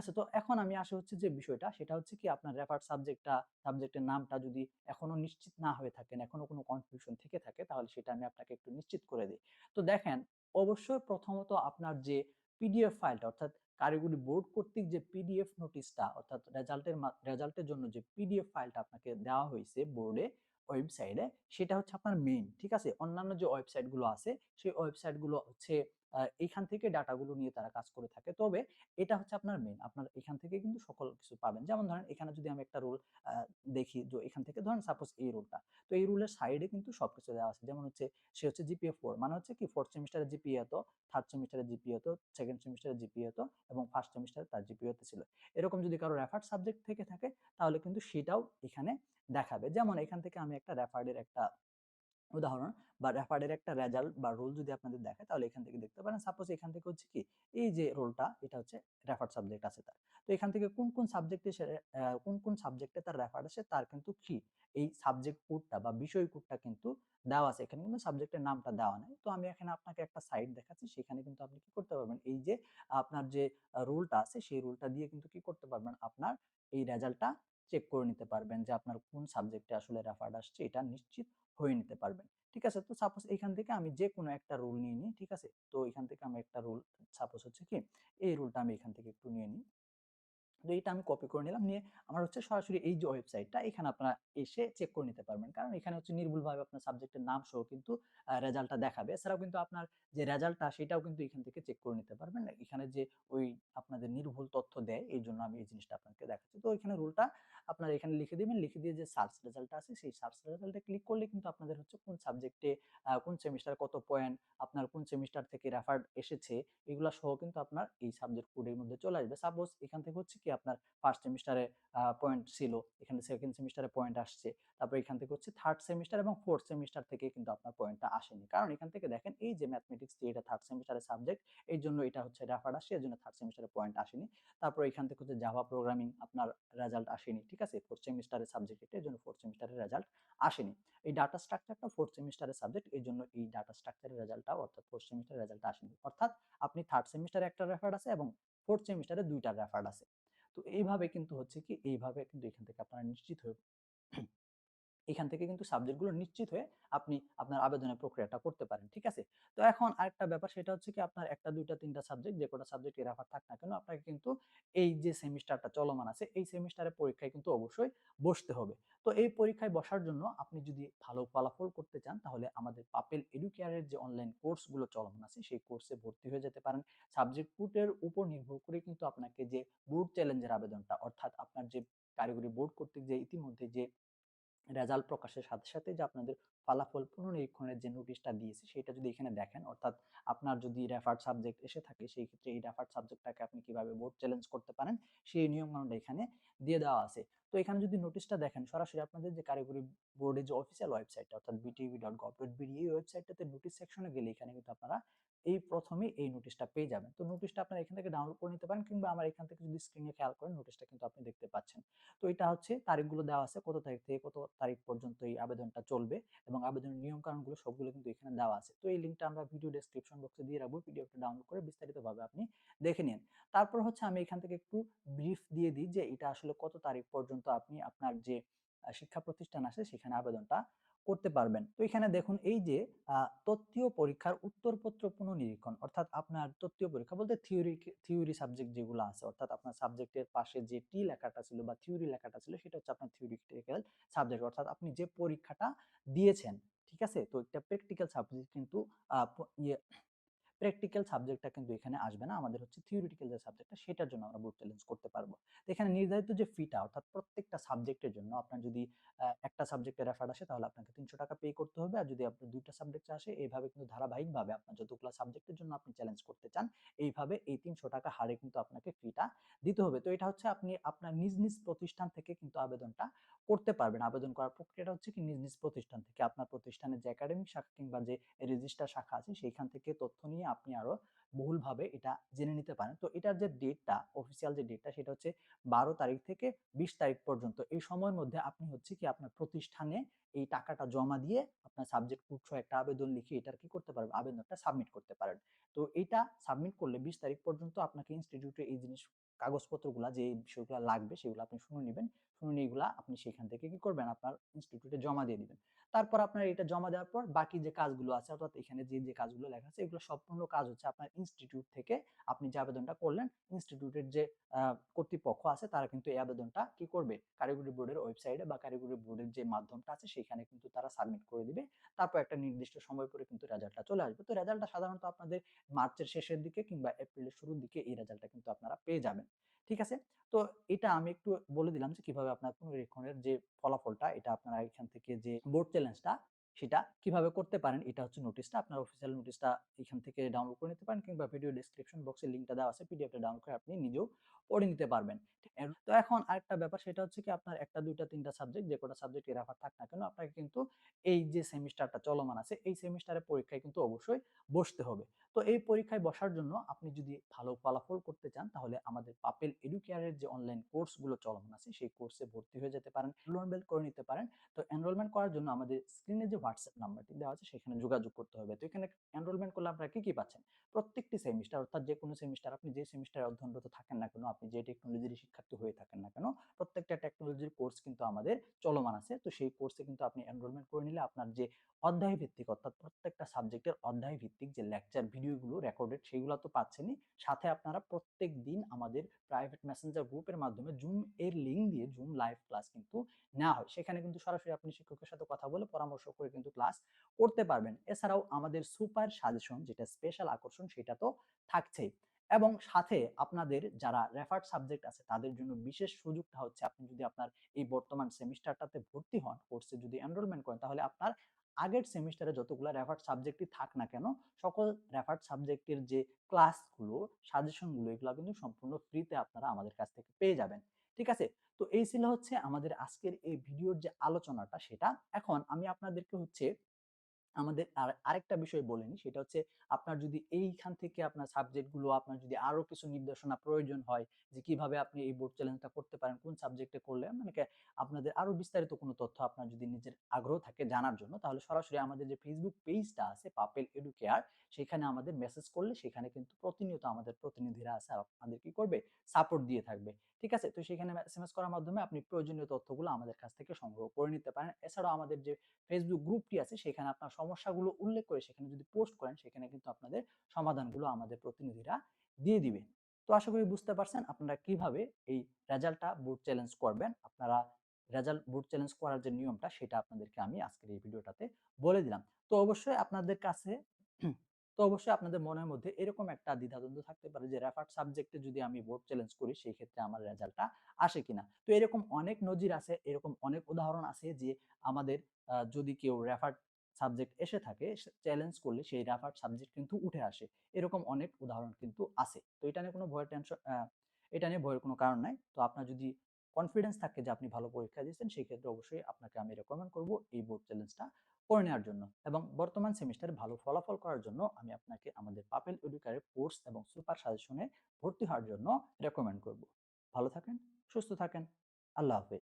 আছে? তো এখন আমি আসি হচ্ছে যে বিষয়টা সেটা হচ্ছে কি আপনার রেফারেড সাবজেক্টটা সাবজেক্টের নামটা যদি এখনও নিশ্চিত না হয়ে থাকেন, এখনও কোনো কনফিউশন থেকে থাকে তাহলে সেটা আমি আপনাকে একটু নিশ্চিত করে দিই তো দেখেন অবশ্যই প্রথমত আপনার যে পিডিএফ ফাইলটা অর্থাৎ কারিগরি বোর্ড কর্তৃক যে পিডিএফ নোটিশটা অর্থাৎ রেজাল্টের রেজাল্টের জন্য যে পিডিএফ ফাইলটা আপনাকে দেওয়া হয়েছে বোর্ডে ওয়েবসাইটে সেটা হচ্ছে আপনার মেইন, ঠিক আছে? অন্যান্য যে ওয়েবসাইটগুলো আছে সেই ওয়েবসাইটগুলো হচ্ছে আ এখান থেকে ডাটাগুলো নিয়ে তারা কাজ করে থাকে। তবে এটা হচ্ছে আপনার মেইন। আপনার এখান থেকে কিন্তু সকল কিছু পাবেন। যেমন ধরেন এখানে যদি আমি একটা রুল দেখি যে এখান থেকে ধরেন সাপোজ এই রুলটা। তো এই রুলের সাইডে কিন্তু সবকিছু দেওয়া আছে। যেমন হচ্ছে সে হচ্ছে জিপিএ 4 মানে হচ্ছে কি 4th সেমিস্টারের জিপিএ এত, 3rd সেমিস্টারের জিপিএ এত, 2nd সেমিস্টারের জিপিএ এত এবং ফার্স্ট সেমিস্টারে তার জিপিএ এত ছিল। এরকম যদি কারও রেফার্ড সাবজেক্ট থেকে থাকে তাহলে কিন্তু সেটাও এখানে দেখাবে। যেমন এখান থেকে আমি একটা রেফার্ডের একটা উদাহরণ বা রেফার্ড এর একটা রেজাল্ট বা রোল যদি আপনাদের দেখায় তাহলে এখান থেকে দেখতে পারেন। সাপোজ এখান থেকে হচ্ছে কি এই যে রোলটা এটা হচ্ছে রেফার্ড সাবজেক্ট আছে তার। তো এখান থেকে কোন, কোন সাবজেক্টে সে কোন, কোন সাবজেক্টে তার রেফার আছে তার কিন্তু কি এই সাবজেক্ট কোডটা বা বিষয় কোডটা কিন্তু দেওয়া আছে। এখানে কিন্তু সাবজেক্টের নামটা দেওয়া নাই। তো আমি এখানে আপনাকে একটা সাইট দেখাচ্ছি সেখানে কিন্তু আপনি কি করতে পারবেন এই যে আপনার যে রুলটা আছে সেই রুলটা দিয়ে কিন্তু কি করতে পারবেন আপনার এই রেজাল্টটা চেক করে নিতে পারবেন যে আপনার কোন সাবজেক্টে আসলে রেফার্ড আসছে, এটা নিশ্চিত হয়ে নিতে পারবেন। ঠিক আছে? তো সাপোজ এখান থেকে আমি যে কোনো একটা রুল নিয়ে নিই। ঠিক আছে? তো এখান থেকে আমি একটা রুল সাপোজ হচ্ছে কি, এই রুলটা আমি এখান থেকে একটু নিয়ে নিই। তো এইটা আমি কপি করে নিলাম। নিয়ে আমার হচ্ছে সরাসরি এই যে ওয়েবসাইটটা এখানে আপনারা এসে চেক করে নিতে পারবেন। কারণ এখানে হচ্ছে নির্ভুলভাবে আপনার সাবজেক্টের নাম সহ কিন্তু রেজাল্টটা দেখাবে। এছাড়াও কিন্তু আপনার যে রেজাল্টটা সেটাও কিন্তু এখান থেকে চেক করে নিতে পারবেন। এখানে যে ওই আপনাদের নির্ভুল তথ্য দেয় এই জন্য আমি এই জিনিসটা আপনাকে দেখাচ্ছি। তো এখানে রুলটা আপনারা এখানে লিখে দিবেন। লিখে দিয়ে যে সার্চ রেজাল্টটা আছে সেই সার্চ রেজাল্টে ক্লিক করলে কিন্তু আপনাদের হচ্ছে কোন সাবজেক্টে কোন সেমিস্টার কত পয়েন্ট, আপনার কোন সেমিস্টার থেকে রেফার্ড এসেছে এগুলা সহ কিন্তু আপনার এই সাবজেক্ট কোডের মধ্যে চলে আসবে। সাপোজ এখান থেকে হচ্ছে কি আপনার 1st সেমিস্টারে পয়েন্ট ছিল। এখানে 2nd সেমিস্টারে পয়েন্ট আসছে। তারপর এখান থেকে হচ্ছে 3rd সেমিস্টার এবং 4th সেমিস্টার থেকে কিন্তু আপনার পয়েন্টটা আসেনি। কারণ এখান থেকে দেখেন, এই যে ম্যাথমেটিক্স এটা 3rd সেমিস্টারের সাবজেক্ট এইজন্য এটা হচ্ছে রেফার্ড আসছে এজন্য 3rd সেমিস্টারে পয়েন্ট আসেনি। তারপর এখান থেকে হচ্ছে জাভা প্রোগ্রামিং আপনার রেজাল্ট আসেনি। ঠিক আছে? ফোর্থ সেমিস্টারের সাবজেক্ট এটা এজন্য 4th সেমিস্টারের রেজাল্ট আসেনি। এই ডাটা স্ট্রাকচারটা ফোর্থ সেমিস্টারের সাবজেক্ট এই জন্য এই ডাটা স্ট্রাকচারের রেজাল্টটাও অর্থাৎ 4th সেমিস্টারের রেজাল্টটা আসেনি। অর্থাৎ আপনি থার্ড সেমিস্টারে একটা রেফার্ড আছে এবং ফোর্থ সেমিস্টারে ২ টা রেফার্ড আছে। তো এইভাবে কিন্তু হচ্ছে কি এইভাবে কিন্তু এখান থেকে আপনারা নিশ্চিত হয়ে এখান থেকে কিন্তু সাবজেক্টগুলো নিশ্চিত হয়ে আপনি আপনার আবেদনের প্রক্রিয়াটা করতে পারেন। ঠিক আছে? তো এখন আরেকটা ব্যাপার সেটা হচ্ছে কি আপনার ১ টা ২ টা ৩ সাবজেক্ট যে কটা সাবজেক্টে রেফার থাক না কেন আপনাকে কিন্তু এই যে সেমিস্টারটা চলমান আছে, এই সেমিস্টারের পরীক্ষায় কিন্তু অবশ্যই বসতে হবে। তো এই পরীক্ষায় বসার জন্য আপনি যদি ভালো ফলাফল করতে চান তাহলে আমাদের পাপেল এডুকেয়ারের যে অনলাইন কোর্সগুলো চলমান আছে সেই কোর্সে ভর্তি হয়ে যেতে পারেন। সাবজেক্ট কোডের উপর নির্ভর করে কিন্তু আপনাকে যে বোর্ড চ্যালেঞ্জের আবেদনটা অর্থাৎ আপনার যে কারিগরি বোর্ড কর্তৃক যে ইতিমধ্যে যে রেজাল্ট প্রকাশের সাথে, সাথে যে আপনাদের ফলাফল পুনর্নিরীক্ষণের যে নোটিশটা দিয়েছে সেটা যদি এখানে দেখেন অর্থাৎ আপনার যদি রেফার্ড সাবজেক্ট এসে থাকে সেই ক্ষেত্রে এই রেফার্ড সাবজেক্টটাকে আপনি কীভাবে বোর্ড চ্যালেঞ্জ করতে পারেন সেই নিয়মকানুনটা এখানে দিয়ে দেওয়া আছে। তো এখানে যদি নোটিশটা দেখেন সরাসরি আপনাদের যে কারিগরি বোর্ডের যে অফিসিয়াল ওয়েবসাইটটা অর্থাৎ btv.gov.bd এই ওয়েবসাইটটাতে নোটিশ সেকশনে গেলে এখানে কিন্তু আপনারা এই ১ম এই নোটিশটা পেয়ে যাবেন। তো নোটিশটা আপনারা এখান থেকে ডাউনলোড করে নিতে পারেন কিংবা আমার এখান থেকে যদি স্ক্রিনে খেয়াল করেন নোটিশটা কিন্তু আপনি দেখতে পাচ্ছেন। তো এটা হচ্ছে তারিখগুলো দেওয়া আছে, কত তারিখ থেকে কত তারিখ পর্যন্ত এই আবেদনটা চলবে এবং আবেদনের নিয়মকানুনগুলো সবগুলো কিন্তু এখানে দেওয়া আছে। তো এই লিঙ্কটা আমরা ভিডিও ডেসক্রিপশন বক্সে দিয়ে রাখব। পিডিএফটা ডাউনলোড করে বিস্তারিতভাবে আপনি দেখে নিন। তারপর হচ্ছে আমি এখান থেকে একটু ব্রিফ দিয়ে দিই যে এটা আসলে কত তারিখ পর্যন্ত আপনি আপনার যে শিক্ষা প্রতিষ্ঠান আছে সেখানে আবেদনটা করতে পারবেন। তো এখানে দেখুন, এই যে তত্ত্বীয় পরীক্ষার উত্তরপত্র পুনর্নিরীক্ষণ, অর্থাৎ আপনার তত্ত্বীয় পরীক্ষা বলতে থিওরি থিওরি সাবজেক্ট যেগুলো আছে, অর্থাৎ আপনার সাবজেক্টের পাশে যে টি লেখাটা ছিল বা থিওরি লেখাটা ছিল, সেটা হচ্ছে আপনার থিওরিটিক্যাল সাবজেক্ট অর্থাৎ আপনি যে পরীক্ষাটা দিয়েছেন। ঠিক আছে? তো একটা প্র্যাকটিক্যাল সাবজেক্ট কিন্তু ইয়ে প্র্যাকটিক্যাল সাবজেক্টটা কিন্তু এখানে আসবে না। আমাদের হচ্ছে থিওরিটিক্যাল যে সাবজেক্টটা সেটার জন্য আমরা বোর্ড চ্যালেঞ্জ করতে পারব। এখানে নির্ধারিত যে ফিটা অর্থাৎ প্রত্যেকটা সাবজেক্টের জন্য আপনার যদি একটা সাবজেক্টে রেফার আসে তাহলে আপনাকে ৳৩০০ পে করতে হবে। আর যদি আপনার ২ টা সাবজেক্টে আসে এইভাবে কিন্তু ধারাবাহিকভাবে আপনার যতগুলা সাবজেক্টের জন্য আপনি চ্যালেঞ্জ করতে চান এইভাবে এই ৳৩০০ হারে কিন্তু আপনাকে ফিটা দিতে হবে। তো এটা হচ্ছে আপনি আপনার নিজ, নিজ প্রতিষ্ঠান থেকে কিন্তু আবেদনটা করতে পারবেন। আবেদন করার প্রক্রিয়াটা হচ্ছে কি নিজ, নিজ প্রতিষ্ঠান থেকে আপনার প্রতিষ্ঠানের যে একাডেমিক শাখা কিংবা যে রেজিস্ট্রার শাখা আছে সেইখান থেকে তথ্য নিয়ে আপনি আরও বহুলভাবে এটা জেনে নিতে পারেন। তো এটার যে ডেটটা অফিসিয়াল যে ডেটটা সেটা হচ্ছে ১২ তারিখ থেকে ২০ তারিখ পর্যন্ত। এই সময়ের মধ্যে আপনি হচ্ছে কি আপনার প্রতিষ্ঠানে এই টাকাটা জমা দিয়ে আপনার সাবজেক্ট কোড সহ একটা আবেদন লিখে এটার কি করতে পারবেন? আবেদনটা সাবমিট করতে পারেন। তো এটা সাবমিট করলে ২০ তারিখ পর্যন্ত আপনাকে ইনস্টিটিউটে এই জিনিস কাগজপত্রগুলা, যে বিষয়গুলো লাগবে সেগুলো আপনি শুনে নেবেন। শুনে নিয়ে এগুলা আপনি সেখান থেকে কি করবেন? আপনার ইনস্টিটিউটে জমা দিয়ে দিবেন। তারপর আপনার এটা জমা দেওয়ার পর বাকি যে কাজগুলো আছে, অর্থাৎ এখানে যে যে কাজগুলো লেখা আছে, এগুলো সম্পূর্ণ কাজ হচ্ছে আপনার ইনস্টিটিউট থেকে আপনি যে আবেদনটা করলেন ইনস্টিটিউটের যে কর্তৃপক্ষ আছে, তারা কিন্তু এই আবেদনটা কি করবে? কারিগরি বোর্ডের ওয়েবসাইটে বা কারিগরি বোর্ডের যে মাধ্যমটা আছে, সেখানে কিন্তু তারা সাবমিট করে দিবে। তারপর একটা নির্দিষ্ট সময় পরে কিন্তু রেজাল্টটা চলে আসবে। তো রেজাল্টটা সাধারণত আপনাদের মার্চের শেষের দিকে কিংবা এপ্রিলের শুরুর দিকে এই রেজাল্টটা কিন্তু আপনারা পেয়ে যাবেন। ঠিক আছে? তো এটা আমি একটু বলে দিলাম যে কীভাবে আপনার পুনরীক্ষণের যে ফলাফলটা, এটা আপনারা এখান থেকে যে বোর্ড চ্যালেঞ্জটা সেটা কীভাবে করতে পারেন, এটা হচ্ছে নোটিশটা আপনার অফিসিয়াল নোটিশটা এখান থেকে ডাউনলোড করে নিতে পারেন কিংবা ভিডিও ডিসক্রিপশন বক্সে লিঙ্কটা দেওয়া আছে পিডিএফটা ডাউনলোড করে আপনি নিজেও পড়ে নিতে পারবেন। তো এখন আরেকটা ব্যাপার, সেটা হচ্ছে কি আপনার একটা, দুইটা, তিনটা সাবজেক্ট যে কটা সাবজেক্ট রেফার থাক না কেন, আপনাকে কিন্তু এই যে সেমিস্টারটা চলমান আছে, এই সেমিস্টারের পরীক্ষায় কিন্তু অবশ্যই বসতে হবে। তো এই পরীক্ষায় বসার জন্য আপনি যদি ভালো ফলাফল করতে চান, তাহলে আমাদের পাপেল এডুকেয়ারের যে অনলাইন কোর্সগুলো চলমান আছে, সেই কোর্সে ভর্তি হয়ে যেতে পারেন এনরোলমেন্ট করে নিতে পারেন। তো এনরোলমেন্ট করার জন্য আমাদের স্ক্রিনে যে হোয়াটসঅ্যাপ নাম্বারটি দেওয়া আছে, সেখানে যোগাযোগ করতে হবে। তো এখানে এনরোলমেন্ট করলে আপনারা কি কি পাচ্ছেন? প্রত্যেকটি সেমিস্টার অর্থাৎ যে কোনো সেমিস্টার আপনি যে সেমিস্টারে অধ্যয়নরত থাকেন না কেন, আপনি যে টেকনোলজির শিক্ষার্থী হয়ে থাকেন না কেন, প্রত্যেকটা টেকনোলজির কোর্স কিন্তু আমাদের চলমান আছে। তো সেই কোর্সে কিন্তু আপনি এনরোলমেন্ট করে নিলে আপনার যে অধ্যায় ভিত্তিক অর্থাৎ প্রত্যেকটা সাবজেক্টের অধ্যায় ভিত্তিক যে লেকচার ভিডিওগুলো রেকর্ডেড সেগুলো তো পাচ্ছেনই। সাথে আপনারা প্রত্যেক দিন আমাদের প্রাইভেট মেসেঞ্জার গ্রুপের মাধ্যমে জুম এর লিঙ্ক দিয়ে জুম লাইভ ক্লাস কিন্তু নেওয়া হয়। সেখানে কিন্তু সরাসরি আপনি শিক্ষকের সাথে কথা বলে পরামর্শ করে কিন্তু ক্লাস করতে পারবেন। এছাড়াও আমাদের সুপার সাজেশন যেটা স্পেশাল আকর্ষণ সেটা তো থাকছেই। এবং সাথে আপনাদের যারা রেফার্ড সাবজেক্ট আছে তাদের জন্য বিশেষ সুযোগটা হচ্ছে আপনি যদি আপনার এই বর্তমান সেমিস্টারটাতে ভর্তি হন কোর্সে যদি এনরোলমেন্ট করেন, তাহলে আপনার আগের সেমিস্টারে যতগুলো রেফার্ড সাবজেক্টই থাক না কেন, সকল রেফার্ড সাবজেক্টের যে ক্লাসগুলো সাজেশনগুলো এগুলো কিন্তু সম্পূর্ণ ফ্রিতে আপনারা আমাদের কাছ থেকে পেয়ে যাবেন। ঠিক আছে? তো এই ছিল হচ্ছে আমাদের আজকের এই ভিডিওর যে আলোচনাটা সেটা। এখন আমি আপনাদেরকে হচ্ছে আমাদের আর, আরেকটা বিষয় বলেনি সেটা হচ্ছে আপনার যদি এইখান থেকে আপনার সাবজেক্টগুলো আপনার যদি আরও কিছু নির্দেশনা প্রয়োজন হয় যে কীভাবে আপনি এই বোর্ড চ্যালেঞ্জটা করতে পারেন, কোন সাবজেক্টে করলে মানে আপনাদের আরও বিস্তারিত কোনো তথ্য আপনার যদি নিজের আগ্রহ থাকে জানার জন্য, তাহলে সরাসরি আমাদের যে ফেসবুক পেজটা আছে পাপেল এডুকেয়ার সেখানে আমাদের মেসেজ করলে সেখানে কিন্তু প্রতিনিয়ত আমাদের প্রতিনিধিরা আছে আপনাদের কি করবে? সাপোর্ট দিয়ে থাকবে। ঠিক আছে? তো সেখানে এসএমএস করার মাধ্যমে আপনি প্রয়োজনীয় তথ্যগুলো আমাদের কাছ থেকে সংগ্রহ করে নিতে পারেন। এছাড়াও আমাদের যে ফেসবুক গ্রুপটি আছে, সেখানে আপনার সমস্যাগুলো উল্লেখ করে সেখানে যদি পোস্ট করেন, সেখানে কিন্তু আপনাদের সমাধানগুলো আমাদের প্রতিনিধিরা দিয়ে দিবে। তো আশা করি বুঝতে পারছেন আপনারা কীভাবে এই রেজাল্টটা বোর্ড চ্যালেঞ্জ করবেন। আপনারা রেজাল্ট বোর্ড চ্যালেঞ্জ করার যে নিয়মটা, সেটা আপনাদেরকে আমি আজকের এই ভিডিওটাতে বলে দিলাম। তো অবশ্যই আপনাদের কাছে, তো অবশ্যই আপনাদের মনের মধ্যে এরকম একটা দ্বিধাদ্বন্দ্ব থাকতে পারে যে রেফার্ড সাবজেক্টে যদি আমি বোর্ড চ্যালেঞ্জ করি, সেই ক্ষেত্রে আমার রেজাল্টটা আসে কিনা? তো এরকম অনেক নজির আছে, এরকম অনেক উদাহরণ আছে যে আমাদের যদি কেউ রেফার্ড সাবজেক্ট এসে থাকে চ্যালেঞ্জ করলে সেই রেফার্ড সাবজেক্ট কিন্তু উঠে আসে। এরকম অনেক উদাহরণ কিন্তু আছে। তো এটা নিয়ে কোনো ভয়ের টেনশন এটা নিয়ে ভয়ের কোনো কারণ নাই। তো আপনার যদি কনফিডেন্স থাকে যে আপনি ভালো পরীক্ষা দিয়েছেন, সেই ক্ষেত্রে অবশ্যই আপনাকে আমি রেকমেন্ড করব এই বোর্ড চ্যালেঞ্জটা করে নেওয়ার জন্য। এবং বর্তমান সেমিস্টারে ভালো ফলাফল করার জন্য আমি আপনাকে আমাদের পাপেল এডুকারের কোর্স এবং সুপার সাজেশনে ভর্তি হওয়ার জন্য রেকমেন্ড করব। ভালো থাকেন, সুস্থ থাকেন, আল্লাহ হাফেজ।